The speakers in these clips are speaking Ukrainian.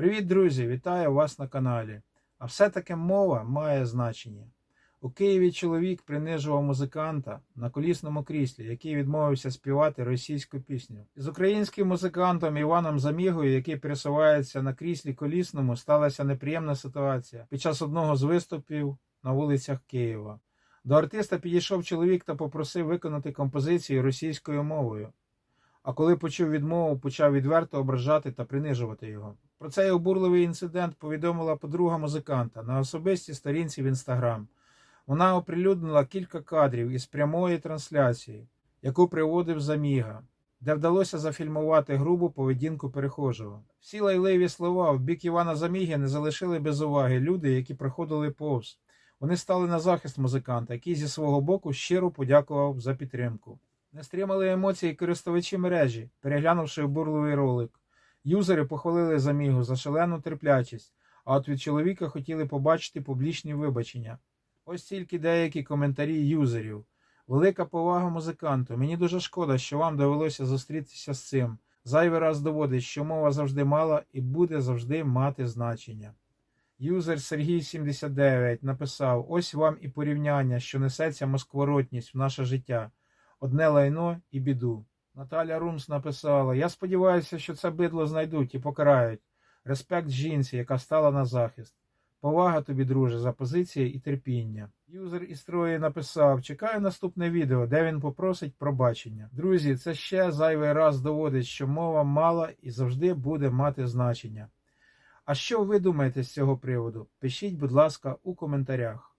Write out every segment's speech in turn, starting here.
Привіт, друзі! Вітаю вас на каналі. А все-таки мова має значення. У Києві чоловік принижував музиканта на колісному кріслі, який відмовився співати російську пісню. З українським музикантом Іваном Замігою, який пересувається на кріслі колісному, сталася неприємна ситуація під час одного з виступів на вулицях Києва. До артиста підійшов чоловік та попросив виконати композицію російською мовою. А коли почув відмову, почав відверто ображати та принижувати його. Про цей обурливий інцидент повідомила подруга музиканта на особистій сторінці в інстаграм. Вона оприлюднила кілька кадрів із прямої трансляції, яку приводив Заміга, де вдалося зафільмувати грубу поведінку перехожого. Всі лайливі слова в бік Івана Заміги не залишили без уваги люди, які проходили повз. Вони стали на захист музиканта, який зі свого боку щиро подякував за підтримку. Не стримали емоції користувачі мережі, переглянувши обурливий ролик. Юзери похвалили Замігу за шалену терплячість, а от від чоловіка хотіли побачити публічні вибачення. Ось тільки деякі коментарі юзерів. Велика повага музиканту. Мені дуже шкода, що вам довелося зустрітися з цим. Зайвий раз доводить, що мова завжди мала і буде завжди мати значення. Юзер Сергій 79 написав: Ось вам і порівняння, що несеться москворотність в наше життя. Одне лайно і біду. Наталя Румс написала: Я сподіваюся, що це бидло знайдуть і покарають. Респект жінці, яка стала на захист. Повага тобі, друже, за позиції і терпіння. Юзер із Трої написав: Чекаю наступне відео, де він попросить пробачення. Друзі, це ще зайвий раз доводить, що мова мала і завжди буде мати значення. А що ви думаєте з цього приводу? Пишіть, будь ласка, у коментарях.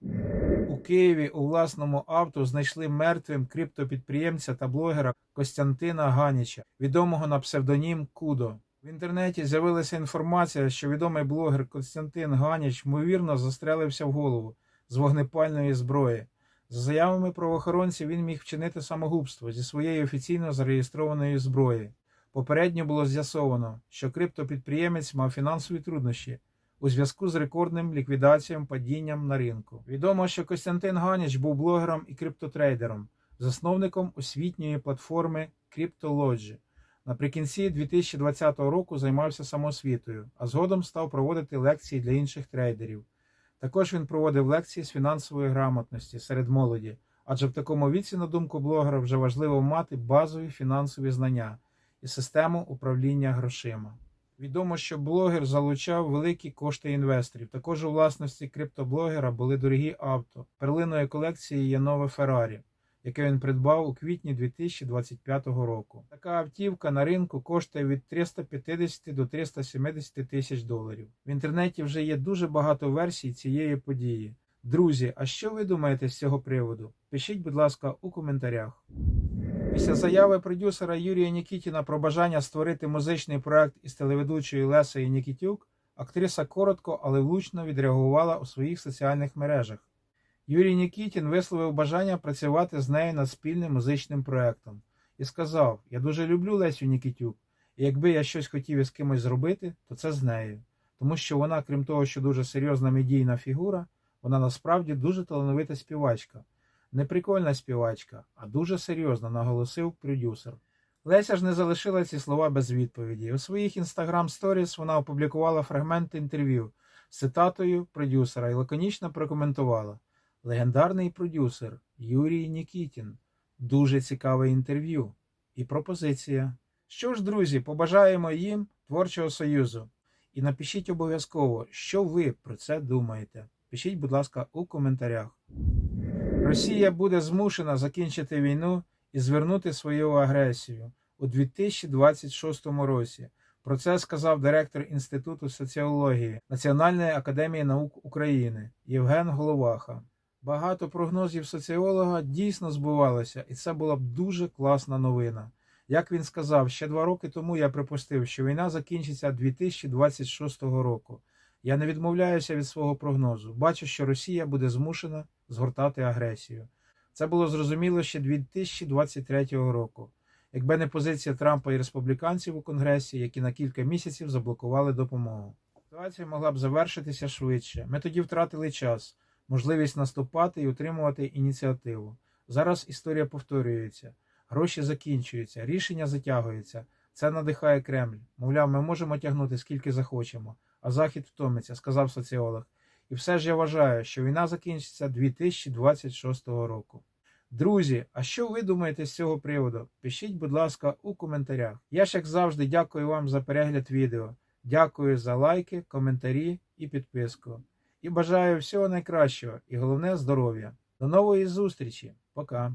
У Києві у власному авто знайшли мертвим криптопідприємця та блогера Костянтина Ганіча, відомого на псевдонім Кудо. В інтернеті з'явилася інформація, що відомий блогер Костянтин Ганіч ймовірно застрелився в голову з вогнепальної зброї. За заявами правоохоронців, він міг вчинити самогубство зі своєї офіційно зареєстрованої зброї. Попередньо було з'ясовано, що криптопідприємець мав фінансові труднощі у зв'язку з рекордним ліквідацією падінням на ринку. Відомо, що Костянтин Ганіч був блогером і криптотрейдером, засновником освітньої платформи CryptoLodge. Наприкінці 2020 року займався самоосвітою, а згодом став проводити лекції для інших трейдерів. Також він проводив лекції з фінансової грамотності серед молоді, адже в такому віці, на думку блогера, вже важливо мати базові фінансові знання і систему управління грошима. Відомо, що блогер залучав великі кошти інвесторів. Також у власності криптоблогера були дорогі авто. Перлиною колекції є нове Феррарі, яке він придбав у квітні 2025 року. Така автівка на ринку коштує від 350 до 370 тисяч доларів. В інтернеті вже є дуже багато версій цієї події. Друзі, а що ви думаєте з цього приводу? Пишіть, будь ласка, у коментарях. Після заяви продюсера Юрія Нікітіна про бажання створити музичний проект із телеведучою Лесою Нікітюк, актриса коротко, але влучно відреагувала у своїх соціальних мережах. Юрій Нікітін висловив бажання працювати з нею над спільним музичним проектом і сказав: Я дуже люблю Лесю Нікітюк, і якби я щось хотів із кимось зробити, то це з нею. Тому що вона, крім того, що дуже серйозна медійна фігура, вона насправді дуже талановита співачка. Не прикольна співачка, а дуже серйозна, наголосив продюсер. Леся ж не залишила ці слова без відповіді. У своїх інстаграм сторіс вона опублікувала фрагмент інтерв'ю з цитатою продюсера і лаконічно прокоментувала: Легендарний продюсер Юрій Нікітін. Дуже цікаве інтерв'ю і пропозиція. Що ж, друзі, побажаємо їм творчого союзу. І напишіть обов'язково, що ви про це думаєте. Пишіть, будь ласка, у коментарях. Росія буде змушена закінчити війну і звернути свою агресію у 2026 році. Про це сказав директор Інституту соціології Національної академії наук України Євген Головаха. Багато прогнозів соціолога дійсно збувалося, і це була б дуже класна новина. Як він сказав, ще два роки тому я припустив, що війна закінчиться 2026 року. Я не відмовляюся від свого прогнозу. Бачу, що Росія буде змушена згортати агресію. Це було зрозуміло ще 2023 року, якби не позиція Трампа і республіканців у Конгресі, які на кілька місяців заблокували допомогу. Ситуація могла б завершитися швидше. Ми тоді втратили час, можливість наступати і утримувати ініціативу. Зараз історія повторюється, гроші закінчуються, рішення затягуються. Це надихає Кремль. Мовляв, ми можемо тягнути скільки захочемо, а Захід втомиться, сказав соціолог. І все ж я вважаю, що війна закінчиться 2026 року. Друзі, а що ви думаєте з цього приводу? Пишіть, будь ласка, у коментарях. Я ж як завжди дякую вам за перегляд відео. Дякую за лайки, коментарі і підписку. І бажаю всього найкращого і головне здоров'я. До нової зустрічі. Пока.